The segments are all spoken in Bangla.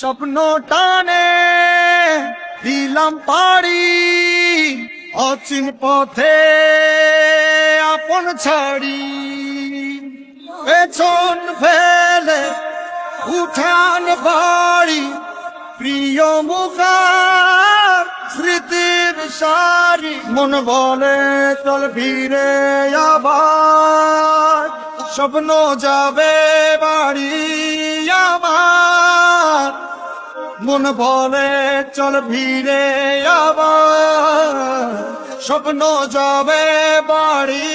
স্বপ্ন টানে, দিলাম পাড়ি অচিন পথে আপন ছাড়ি। পেছন ফেলে উঠান বাড়ি, প্রিয় মুখার স্মৃতির সারি। মন বলে, চল ফিরে আবার। স্বপ্ন যাবে বাড়ি মন বলে, চল ফিরে আবার। স্বপ্ন যাবে বাড়ি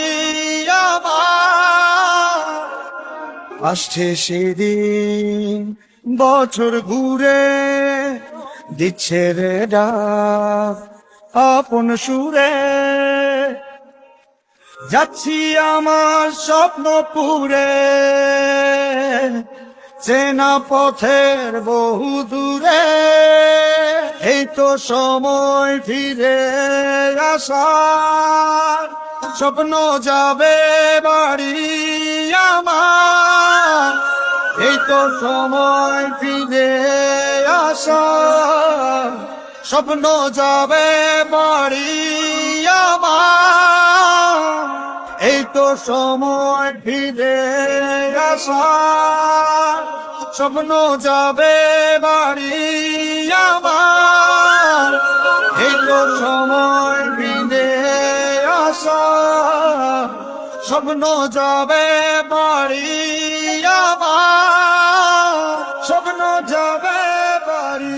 আসছে সেদিন বছর ঘুরে, দিচ্ছে রে ডাক আপন সুরে। যাচ্ছি আমার স্বপ্ন পুরে চেনা পথের বহু দূরে, এই তো সময় ফিরে আসার। স্বপ্ন যাবে বাড়ি আমার, এই তো সময় ফিরে আসার। স্বপ্ন যাবে বাড়ি তো সময় ফিরে স্বপ্ন যাবে বাড়ি আমার। এই তো সময় ফিরে স্বপ্ন যাবে বাড়ি আমার। স্বপ্ন যাবে বাড়ি